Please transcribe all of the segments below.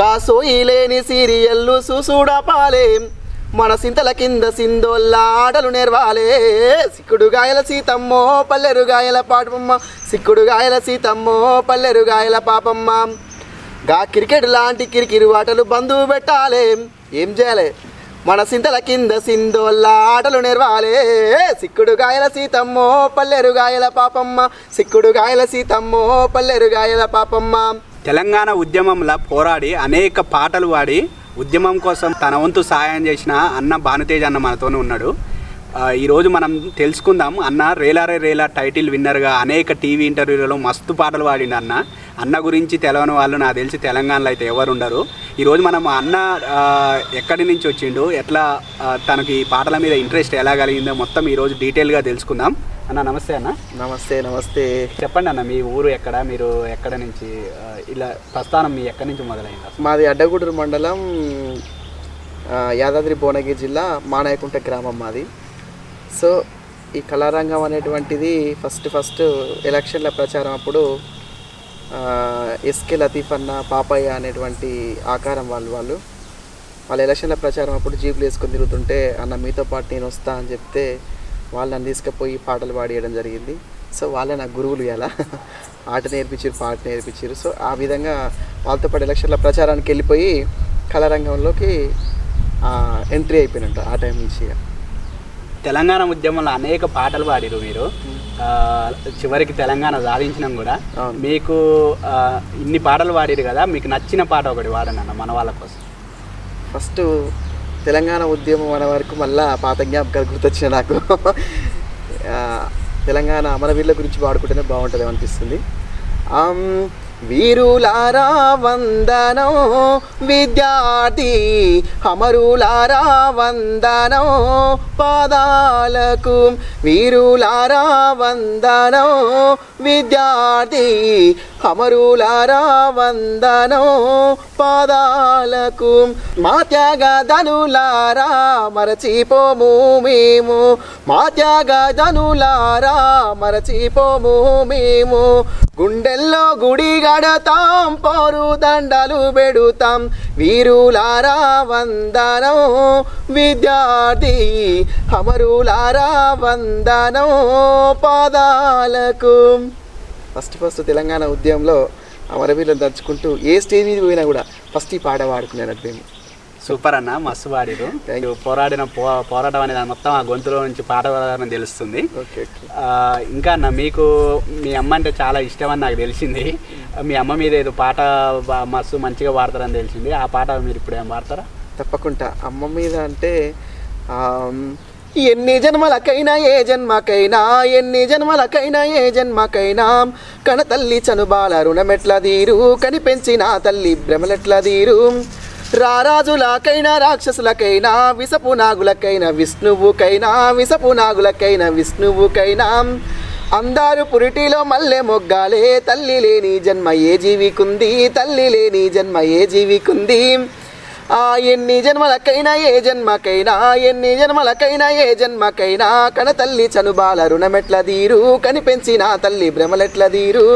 గా సోయి లేని సీరియల్లు సుసూడపాలే మన సింతల కింద సిందోల్లా ఆటలు నేర్వాలే. సిక్కుడు గాయల సీతమ్మో పల్లెరుగాయల పాటమ్మ. పాపమ్మ సిక్కుడు గాయల సీతమ్మో పల్లెరుగాయల పాపమ్మ. గా క్రికెట్ లాంటి కిరికిరి ఆటలు బంధువు పెట్టాలే. ఏం చేయాలి? మన సింతల కింద సిందోల్లా ఆటలు నేర్వాలే. సిక్కుడు గాయల సీతమ్మో పల్లెరుగాయల పాపమ్మ. సిక్కుడు గాయల సీతమ్మో పల్లెరుగాయల పాపమ్మ. తెలంగాణ ఉద్యమంలో పోరాడి అనేక పాటలు పాడి ఉద్యమం కోసం తన వంతు సహాయం చేసిన అన్న భానుతేజ్ అన్న మనతోనే ఉన్నాడు. ఈరోజు మనం తెలుసుకుందాం అన్న రేలారే రేలా టైటిల్ విన్నర్గా అనేక టీవీ ఇంటర్వ్యూలలో మస్తు పాటలు పాడిండు అన్న. అన్న గురించి తెలవని వాళ్ళు నాకు తెలిసి తెలంగాణలో అయితే ఎవరు ఉండరు. ఈరోజు మనం అన్న ఎక్కడి నుంచి వచ్చిండు ఎట్లా తనకి ఈ పాటల మీద ఇంట్రెస్ట్ ఎలా కలిగిందో మొత్తం ఈరోజు డీటెయిల్గా తెలుసుకుందాం. అన్న నమస్తే అన్న. నమస్తే నమస్తే. చెప్పండి అన్న మీ ఊరు ఎక్కడ? మీరు ఎక్కడ నుంచి ఇలా ప్రస్థానం మీ ఎక్కడి నుంచి మొదలైంది? మాది అడ్డగూడూరు మండలం ఆ, యాదాద్రి భువనగిరి జిల్లా మానాయకుంట గ్రామం మాది. సో ఈ కళారంగం అనేటువంటిది ఫస్ట్ ఫస్ట్ ఎలక్షన్ల ప్రచారం అప్పుడు ఆ, ఎస్కే లతీఫ్ అన్న పాపయ్య అనేటువంటి ఆకారం వాళ్ళు వాళ్ళు వాళ్ళ ఎలక్షన్ల ప్రచారం అప్పుడు జీపులు వేసుకొని తిరుగుతుంటే అన్న మీతో పాటు నేను వస్తా అని చెప్తే వాళ్ళు నన్ను తీసుకుపోయి పాటలు పాడియడం జరిగింది. సో వాళ్ళే నాకు గురువులు ఇలా ఆట నేర్పించారు పాట నేర్పించారు సో ఆ విధంగా వాళ్ళతో పాటు ఎలక్షన్ల ప్రచారానికి వెళ్ళిపోయి కళారంగంలోకి ఎంట్రీ అయిపోయినట్టు ఆ టైం నుంచి. తెలంగాణ ఉద్యమంలో అనేక పాటలు పాడిరు మీరు. చివరికి తెలంగాణ సాధించినాం కూడా. మీకు ఇన్ని పాటలు పాడిరు కదా మీకు నచ్చిన పాట ఒకటి వాడండి అన్న మన వాళ్ళ కోసం. ఫస్ట్ తెలంగాణ ఉద్యమం అనే వరకు మళ్ళా పాత జ్ఞాపకాలు గుర్తొచ్చిన నాకు. తెలంగాణ అమరవీరుల గురించి పాడుకుంటేనే బాగుంటుంది అనిపిస్తుంది వీరులారా వందనం విద్యార్థి అమరులారా వందనం పాదాలకు. వీరులారా వందనం విద్యార్థి అమరులారా వందనం పాదాలకు. మా త్యాగధనులారా మరచిపోము మేము మా త్యాగధనులారా మరచిపోము మేము గుండెల్లో గుడిగా గడతాం పోరు దండలు పెడుతాం. వీరులారా వందనం విద్యార్థి అమరులారా వందనం పాదాలకు. ఫస్ట్ ఫస్ట్ తెలంగాణ ఉద్యమంలో అమరవీరులను దర్చుకుంటూ ఏ స్టేజ్ మీద పోయినా కూడా ఫస్ట్ ఈ పాట పాడుకునేనట్టు సూపర్ అన్న మస్తు పాడిరు. పోరాడిన పో పోరాటం అనేది మొత్తం ఆ గొంతులో నుంచి పాట తెలుస్తుంది. ఇంకా అన్న మీకు మీ అమ్మ అంటే చాలా ఇష్టం అని నాకు తెలిసింది. మీ అమ్మ మీద ఏదో పాట మస్తు మంచిగా పాడతారని తెలిసింది. ఆ పాట మీరు ఇప్పుడు ఏం పాడతారా? తప్పకుండా. అమ్మ మీద అంటే ఎన్ని జన్మలకైనా ఏ జన్మకైనా ఎన్ని జన్మలకైనా ఏ జన్మకైనా కన తల్లి చనుబాల రుణమెట్ల తీరు కనిపెంచిన తల్లి భ్రమలెట్ల తీరు. రారాజులకైనా రాక్షసులకైనా విసపు నాగులకైనా విష్ణువుకైనా విసపు నాగులకైనా విష్ణువుకైనా. అందరు పురిటిలో మల్లె మొగ్గాలే తల్లి లేని జన్మ ఏ జీవికుంది తల్లి లేని జన్మ ఏ జీవికుంది. ఆ ఎన్ని జన్మలకైనా ఏ జన్మకైనా ఎన్ని జన్మలకైనా ఏ జన్మకైనా కన తల్లి చనుబాల రుణమెట్ల దీరు కనిపెంచిన తల్లి భ్రమలెట్ల దీరు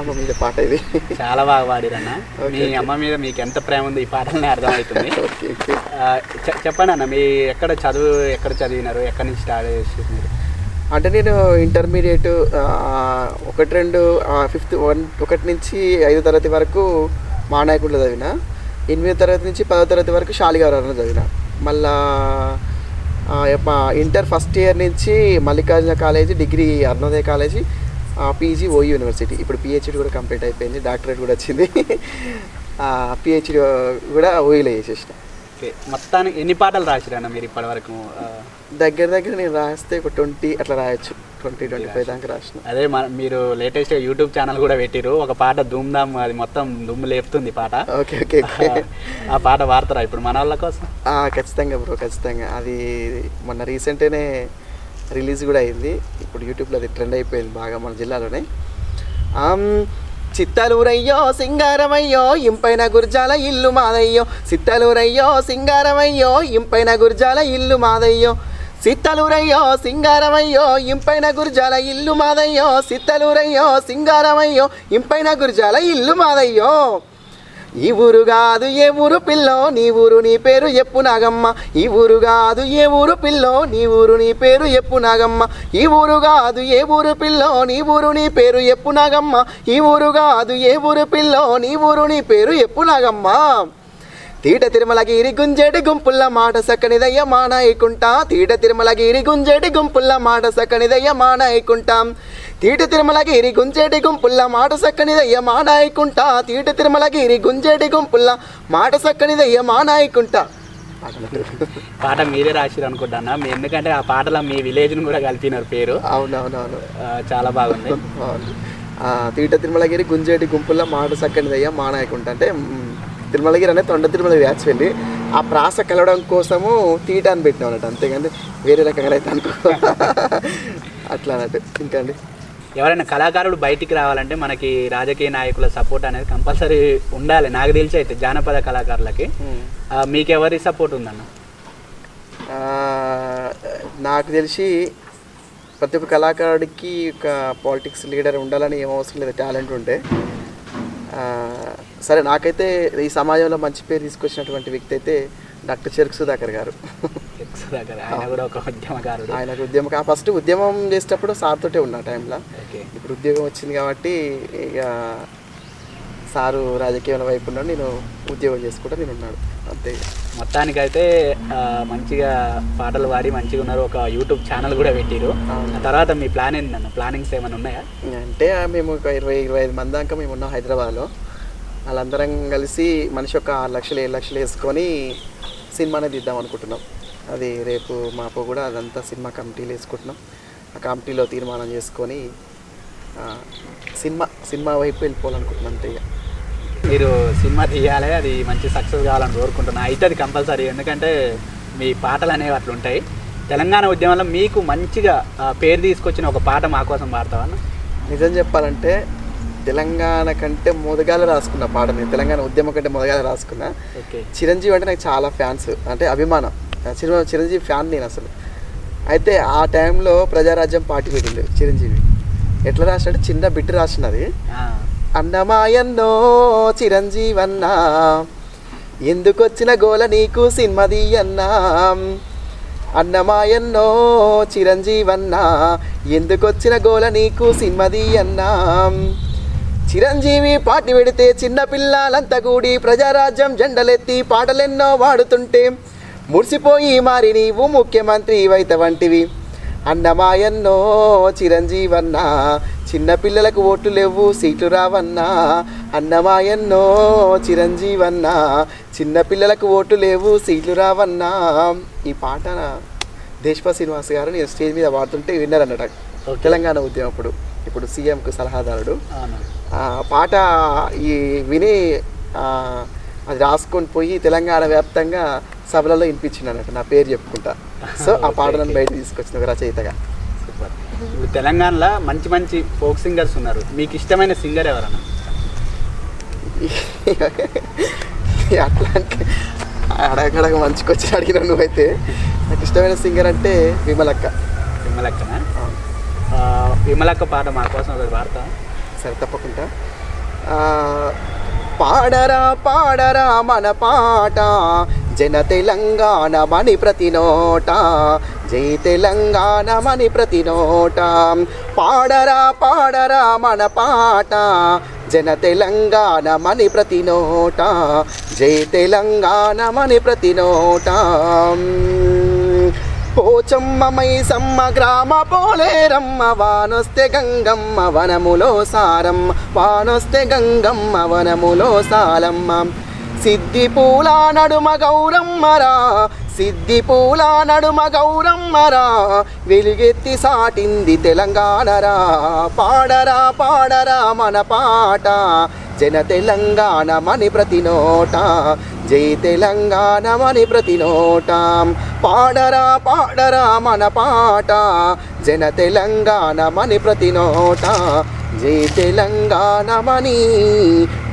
అమ్మ మీద పాట ఇది. చాలా బాగా పాడిరన్న. మీ. అమ్మ మీద మీకు ఎంత ప్రేమ ఉంది ఈ పాటలనే అర్థమవుతుంది. చెప్పండి అన్న మీ ఎక్కడ చదువు ఎక్కడ చదివినారు ఎక్కడి నుంచి స్టార్ట్ చేసి మీరు అంటే నేను ఇంటర్మీడియట్ ఒకటి రెండు ఫిఫ్త్ వన్ ఒకటి నుంచి ఐదో తరగతి వరకు మానాయకుడిలో చదివిన. ఎనిమిదో తరగతి నుంచి పదో తరగతి వరకు శాలిగారంలో చదివిన. మళ్ళా ఇంటర్ ఫస్ట్ ఇయర్ నుంచి Mallikarjuna college degree Arunodaya college PG OU university ఇప్పుడు పిహెచ్డి కూడా కంప్లీట్ అయిపోయింది డాక్టరేట్ కూడా వచ్చింది. పిహెచ్డి కూడా ఓయూలో చేసేసిన. ఓకే. మొత్తానికి ఎన్ని పాటలు రాసిరన్న మీరు ఇప్పటి వరకు దగ్గర దగ్గర నేను రాస్తే ఒక ట్వంటీ అట్లా రాయొచ్చు. ట్వంటీ ట్వంటీ ఫైవ్ దాకా రాసిన. అదే మన మీరు లేటెస్ట్ యూట్యూబ్ ఛానల్ కూడా పెట్టిరు. ఒక పాట ధామ్ అది మొత్తం దుమ్ము లేపుతుంది పాట. ఓకే ఓకే ఆ పాట వాడతారా ఇప్పుడు మన వాళ్ళ కోసం? ఖచ్చితంగా బ్రో ఖచ్చితంగా. అది మొన్న రీసెంట్గానే రిలీజ్ కూడా అయింది. ఇప్పుడు యూట్యూబ్లో అది ట్రెండ్ అయిపోయింది బాగా మన జిల్లాలోనే. చిత్తలూరయ్యో సింగారమయ్యో ఇంపైన గుర్జాల ఇల్లు మాదయ్యో. చిత్తలూరయ్యో సింగారమయ్యో ఇంపైన గుర్జాల ఇల్లు మాదయ్యో. సిత్తలూరయ్యో సింగారమయ్యో ఇంపైన గుర్జాల ఇల్లు మాదయ్యో. సిత్తలూరయ్యో సింగారమయ్యో ఇంపైన గుర్జాల ఇల్లు మాదయ్యో. ఈ ఊరు కాదు ఏ ఊరు పిల్లో నీ ఊరు నీ పేరు ఎప్పు నాగమ్మ. ఈ ఊరు కాదు ఏ ఊరు పిల్లో నీ ఊరు నీ పేరు ఎప్పు నాగమ్మ. ఈ ఊరు కాదు ఏ ఊరు పిల్లో నీ ఊరు నీ పేరు ఎప్పు నాగమ్మ. ఈ ఊరు కాదు ఏ ఊరు పిల్లో నీ ఊరు నీ పేరు ఎప్పు నాగమ్మ. తీట తిరుమలగిరి గుంజేటి గుంపుల్ల మాట సక్కనిదయ్య మానాయికుంటా. తీట తిరుమలగిరి గుంజేటి గుంపుల్ల మాట సక్కనిదయ్య మానాయికుంటాం. తీట తిరుమలగిరి గుంజేటి గుంపుల్ల మాట సక్కనిదయ్య మానాయికుంటా. తీట తిరుమలగిరి గుంజేటి గుంపుల్ల మాట సక్కనిదయ్య మానాయికుంటా. పాట మీరే రాసిరు అనుకుంటాను? మీ ఎందుకంటే ఆ పాటలో మీ విలేజ్ని కూడా కలిపినారు పేరు. అవునవునవును. చాలా బాగుంది. తీట తిరుమలగిరి గుంజేటి గుంపుల్ల మాట సక్కనిదయ్య మానాయికుంటా అంటే తిరుమలగిరి అనేది తొండ తిరుమల యాక్చువల్లీ ఆ ప్రాస కలవడం కోసము తీట అని పెట్టినాం అన్నట్టు అంతేగాని వేరే రకంగా అయితే అనుకో అట్లా అన్నట్టు. ఇంకా అండి? ఎవరైనా కళాకారుడు బయటికి రావాలంటే మనకి రాజకీయ నాయకుల సపోర్ట్ అనేది కంపల్సరీ ఉండాలి. నాకు తెలిసి అయితే జానపద కళాకారులకి. ఆ, మీకు ఎవరి సపోర్ట్ ఉందన్న? నాకు తెలిసి ప్రతి ఒక్క కళాకారుడికి ఒక పాలిటిక్స్ లీడర్ ఉండాలని ఏం అవసరం లేదు. టాలెంట్ ఉంటే. సరే నాకైతే ఈ సమాజంలో మంచి పేరు తీసుకొచ్చినటువంటి వ్యక్తి అయితే డాక్టర్ చెరుకు సుధాకర్ గారు. దగ్గర ఆయన కూడా ఒక ఉద్యమకారుడు. ఆయనకు ఉద్యమం ఫస్ట్ ఉద్యమం చేసేటప్పుడు సార్ తోటే ఉన్నా టైంలో. ఇప్పుడు ఉద్యోగం వచ్చింది కాబట్టి ఇక సారు రాజకీయాల వైపు ఉన్నాడు నేను ఉద్యోగం చేసుకుంటా నేను ఉన్నాడు. అంతే. మొత్తానికైతే మంచిగా పాటలు పాడి మంచిగా ఉన్నారు. ఒక యూట్యూబ్ ఛానల్ కూడా పెట్టిరు. ఆ తర్వాత మీ ప్లాన్ ఏంటన్న ప్లానింగ్స్ ఏమైనా ఉన్నాయా? అంటే మేము ఒక ఇరవై ఇరవై ఐదు మంది దాకా మేము ఉన్నాం హైదరాబాద్లో. వాళ్ళందరం కలిసి మనిషి ఒక ఆరు లక్షలు ఏడు లక్షలు వేసుకొని సినిమానే తీద్దాం అనుకుంటున్నాం. అది రేపు మాపు కూడా అదంతా సినిమా కమిటీలు వేసుకుంటున్నాం. ఆ కమిటీలో తీర్మానం చేసుకొని సినిమా సినిమా వైపు వెళ్ళిపోవాలనుకుంటున్నాం అంతే ఇక. మీరు సినిమా తీయాలి అది మంచి సక్సెస్ కావాలని కోరుకుంటున్నా. అయితే అది కంపల్సరీ ఎందుకంటే మీ పాటలు అనేవి అట్లా ఉంటాయి. తెలంగాణ ఉద్యమంలో మీకు మంచిగా పేరు తీసుకొచ్చిన ఒక పాట మా కోసం పాడతావా నిజం చెప్పాలంటే తెలంగాణ కంటే మొదగాల రాసుకున్న పాట నేను. తెలంగాణ ఉద్యమం కంటే మొదగాల రాసుకున్నా. ఓకే. చిరంజీవి అంటే నాకు చాలా ఫ్యాన్స్ అంటే అభిమానం. చిర చిరంజీవి ఫ్యాన్ నేను అసలు. అయితే ఆ టైంలో ప్రజారాజ్యం పార్టీ పెట్టిండు చిరంజీవి. ఎట్లా రాసినాడు? చిన్న బిట్టు రాసినది. అన్నమాయన్నో చిరంజీవన్నా. ఎందుకొచ్చిన గోల నీకు సినిమది అన్నా అన్నమాయన్నో చిరంజీవన్నా. ఎందుకొచ్చిన గోల నీకు సినిమది అన్నా చిరంజీవి పాటి పెడితే చిన్నపిల్లలంతా కూడి ప్రజారాజ్యం జెండలెత్తి పాటలెన్నో వాడుతుంటే మురిసిపోయి మారి నీవు ముఖ్యమంత్రి వైత వంటివి అన్నమాయన్నో చిరంజీవన్నా చిన్న పిల్లలకు ఓట్లు లేవు సీట్లు రావన్నా. అన్నమాయన్నో చిరంజీవన్నా చిన్న పిల్లలకు ఓట్లు లేవు సీట్లు రావన్నా. ఈ పాట దేశపా శ్రీనివాస్ గారు నేను స్టేజ్ మీద పాడుతుంటే విన్నారన్నట Okay. తెలంగాణ ఉద్యమం అప్పుడు ఇప్పుడు సీఎంకు సలహాదారుడు. పాట ఈ విని అది రాసుకొని పోయి తెలంగాణ వ్యాప్తంగా సభలలో వినిపించింది అన్నట్టు నా పేరు చెప్పుకుంటా. సో ఆ పాటలను బయట తీసుకొచ్చిన ఒక రచయితగా. సూపర్. ఇప్పుడు తెలంగాణలో మంచి మంచి ఫోక్ సింగర్స్ ఉన్నారు. మీకు ఇష్టమైన సింగర్ ఎవరన్నా? అట్లా అంటే అడగడగ మంచికొచ్చి అడిగిన నువ్వైతే నాకు ఇష్టమైన సింగర్ అంటే విమలక్క. విమలక్కన? విమలక్క పాట మా కోసం ఒకటి పాడతా. సరే తప్పకుండా. పాడరా పాడరా మన పాట. జన తెలంగాణ మణి ప్రతి నోట. జై తెలంగాణ మణి ప్రతి నోట. పాడరా పాడరా మన పాట. జన తెలంగాణ మణి ప్రతి నోట. జై తెలంగాణ మణి ప్రతి నోట. పోచమ్మ మైసమ్మ గ్రామ పోలేరమ్మ వానొస్తే గంగమ్మ వనములో సారమ్మ. వానొస్తే గంగమ్మ వనములో సాలమ్మ. సిద్ధి పూల నడుమ గౌరమ్మరా సిద్ధి పూల నడుమ గౌరమ్మరా వెలుగెత్తి సాటింది తెలంగాణరా. పాడరా పాడరా మన పాట జన తెలంగాణ మని ప్రతి నోట జై తెలంగాణ మని ప్రతి నోట. పాడరా పాడరా మన పాట జన తెలంగాణ మని ప్రతి నోట జై తెలంగాణ మని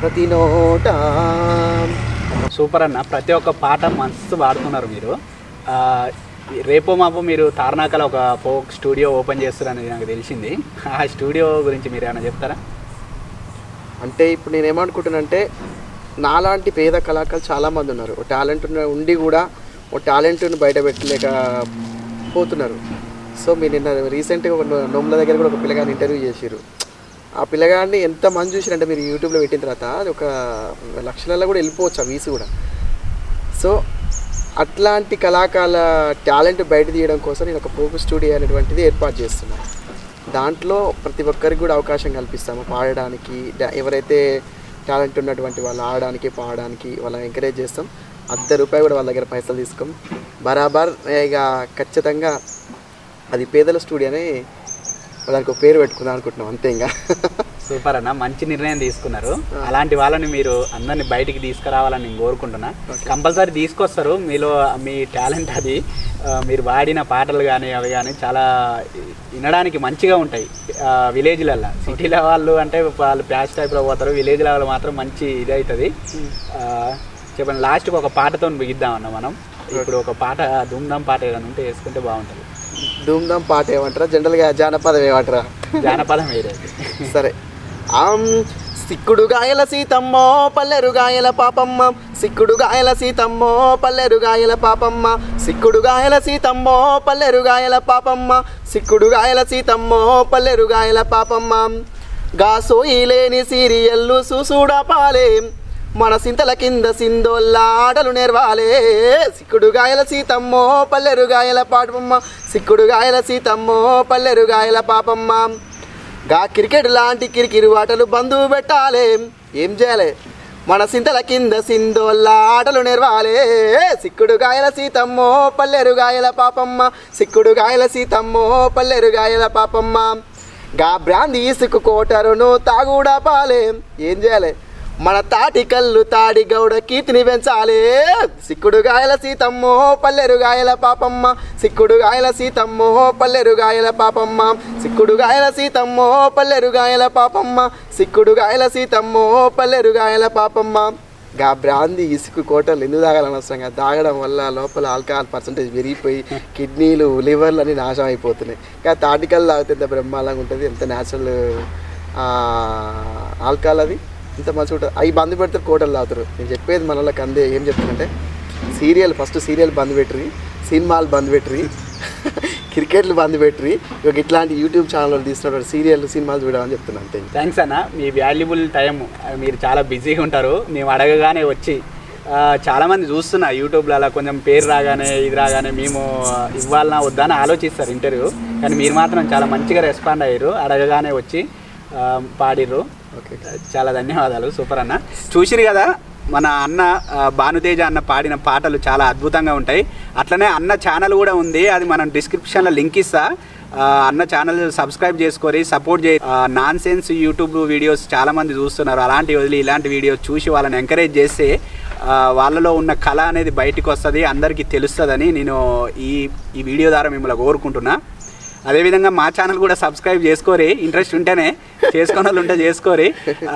ప్రతి నోట. సూపర్ అన్న. ప్రతి ఒక్క పాట మస్తు పాడుతున్నారు మీరు. రేపో మాపో మీరు తార్నాకలో ఒక ఫోక్ స్టూడియో ఓపెన్ చేస్తారని నాకు తెలిసింది. ఆ స్టూడియో గురించి మీరు ఏమైనా చెప్తారా? అంటే ఇప్పుడు నేను ఏమనుకుంటున్నానంటే నాలాంటి పేద కళాకారులు చాలామంది ఉన్నారు. ఓ టాలెంట్ ఉండి కూడా ఓ టాలెంట్ని బయట పెట్టలేక పోతున్నారు. సో మీరు నిన్న రీసెంట్గా ఒక నో- నోముల దగ్గర కూడా ఒక పిల్లగాని ఇంటర్వ్యూ చేసిర్రు. ఆ పిల్లగాడిని ఎంత మంది చూసిరంటే మీరు యూట్యూబ్లో పెట్టిన తర్వాత అది ఒక లక్షలలో కూడా వెళ్ళిపోవచ్చు ఆ వీసు కూడా. సో అట్లాంటి కళాకారుల టాలెంట్ బయట తీయడం కోసం నేను ఒక పోపు స్టూడియో అనేటువంటిది ఏర్పాటు చేస్తున్నాను దాంట్లో ప్రతి ఒక్కరికి కూడా అవకాశం కల్పిస్తాము. పాడడానికి ఎవరైతే టాలెంట్ ఉన్నటువంటి వాళ్ళు ఆడడానికి పాడడానికి వాళ్ళని ఎంకరేజ్ చేస్తాం. అర్ధ రూపాయి కూడా వాళ్ళ దగ్గర పైసలు తీసుకోం. బరాబర్ ఇక ఖచ్చితంగా అది పేదల స్టూడియో అని దానికి ఒక పేరు పెట్టుకుందాం అనుకుంటున్నాం అంతే ఇంకా. సూపర్ అన్న మంచి నిర్ణయం తీసుకున్నారు. అలాంటి వాళ్ళని మీరు అందరిని బయటికి తీసుకురావాలని నేను కోరుకుంటున్నా. కంపల్సరీ తీసుకొస్తారు మీలో మీ టాలెంట్ అది. మీరు వాడిన పాటలు కానీ అవి కానీ చాలా వినడానికి మంచిగా ఉంటాయి. విలేజ్లల్లో. సిటీలో వాళ్ళు అంటే వాళ్ళు ప్యాచ్ టైప్లో పోతారు విలేజ్ లెవెల్ మాత్రం మంచి ఇది అవుతుంది చెప్పండి లాస్ట్కి ఒక పాటతో బిగిద్దామన్న మనం. ఇప్పుడు ఒక పాట ధూమ్ధామ్ పాట ఏదైనా ఉంటే వేసుకుంటే బాగుంటుంది. ధూమ్ధామ్ పాట ఏమంటారా? జనరల్గా జానపదం ఏమంటారా? జానపదం సరే. ఆమ్ సిక్కుడు గాయల సీతమ్మో పల్లెరు గాయల పాపమ్మ. సిక్కుడు గాయల సీతమ్మో పల్లెరు గాయల పాపమ్మ. సిక్కుడు గాయల సీతమ్మో పల్లెరు గాయల పాపమ్మ. సిక్కుడు గాయల సీతమ్మో పల్లెరు గాయల పాపమ్మ. గాసోయి లేని సీరియల్లు సుసూడా పాలే. మన సింతల కింద సిందోల్ల ఆటలు నేర్వాలే. సిక్కుడు గాయల సీతమ్మో పల్లెరు గాయల పాపమ్మ సిక్కుడు గాయల సీతమ్మో పల్లెరు గాయల పాపమ్మ. గా క్రికెట్ లాంటి కిరికిరి ఆటలు బంధువు పెట్టాలే. ఏం చేయాలి? మన సింతల కింద సిందోల్ల ఆటలు నేర్వాలే. సిక్కుడు గాయల సీతమ్మో పల్లెరు గాయల పాపమ్మ. సిక్కుడు గాయల సీతమ్మో పల్లెరు గాయల పాపమ్మ. గా బ్రాంది ఇసుకు కోటరును తాగుడా పాలే. ఏం చేయాలి? మన తాటి కళ్ళు తాడి గౌడ కీర్తిని పెంచాలి. సిక్కుడు గాయల సీతమ్మో పల్లెరు గాయల పాపమ్మ. సిక్కుడు గాయల సీతమ్మో పల్లెరు గాయల పాపమ్మ. సిక్కుడు గాయల సీతమ్మో పల్లెరు గాయల పాపమ్మ. సిక్కుడు గాయల సీతమ్మో పల్లెరు గాయల పాపమ్మ. గా బ్రాంది ఇసుకు కోటలు ఎందుకు తాగాలని అవసరంగా తాగడం వల్ల లోపల ఆల్కహాల్ పర్సంటేజ్ పెరిగిపోయి కిడ్నీలు లివర్లు అన్ని నాశనం అయిపోతున్నాయి. ఇంకా తాటికల్ తాగితే ఎంత బ్రహ్మాండంగా ఉంటుంది? ఎంత న్యాచురల్ ఆల్కహాల్ అది? ఇంత మంచిగా ఉంటుంది అవి బంద్ పెడితే కోటలు తాగుతారు. నేను చెప్పేది మన వాళ్ళకి అందే ఏం చెప్తానంటే సీరియల్ ఫస్ట్ సీరియల్ బంద్ పెట్టరి సినిమాలు బంద్ పెట్టిరి క్రికెట్లు బంద్ పెట్టరి ఇక ఇట్లాంటి యూట్యూబ్ ఛానల్ తీస్తున్నటువంటి సీరియల్ సినిమాలు చూడాలని చెప్తున్నాను అంతే. థ్యాంక్స్ అన్న. మీ వాల్యుబుల్ టైం మీరు చాలా బిజీగా ఉంటారు. మేము అడగగానే వచ్చి చాలామంది చూస్తున్నా యూట్యూబ్లో అలా కొంచెం పేరు రాగానే ఇది రాగానే మేము ఇవ్వాలన్నా వద్దా అని ఆలోచిస్తారు ఇంటర్వ్యూ. కానీ మీరు మాత్రం చాలా మంచిగా రెస్పాండ్ అయ్యారు. అడగగానే వచ్చి పాడిర్రు. Uh, చాలా ధన్యవాదాలు. సూపర్ అన్న. చూసిరు కదా మన అన్న భానుతేజ అన్న పాడిన పాటలు చాలా అద్భుతంగా ఉంటాయి. అట్లనే అన్న ఛానల్ కూడా ఉంది. అది మనం డిస్క్రిప్షన్లో లింక్ ఇస్తా. అన్న ఛానల్ సబ్స్క్రైబ్ చేసుకొని సపోర్ట్ చేయ. నాన్ సెన్స్ యూట్యూబ్ వీడియోస్ చాలామంది చూస్తున్నారు. అలాంటి వదిలి ఇలాంటి వీడియోస్ చూసి వాళ్ళని ఎంకరేజ్ చేస్తే వాళ్ళలో ఉన్న కళ అనేది బయటకు వస్తుంది అందరికీ తెలుస్తుందని నేను ఈ ఈ వీడియో ద్వారా మిమ్మల్ని కోరుకుంటున్నా. అదేవిధంగా మా ఛానల్ కూడా సబ్స్క్రైబ్ చేసుకోరి ఇంట్రెస్ట్ ఉంటేనే చేసుకున్న వాళ్ళు ఉంటే చేసుకోరి.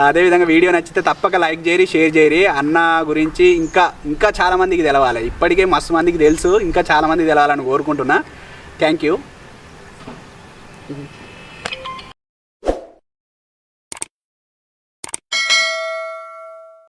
అదేవిధంగా వీడియో నచ్చితే తప్పక లైక్ చేయరి షేర్ చేయరి అన్న గురించి ఇంకా ఇంకా చాలా మందికి తెలవాలి. ఇప్పటికే మస్తు మందికి తెలుసు ఇంకా చాలామందికి తెలవాలని కోరుకుంటున్నా. Thank you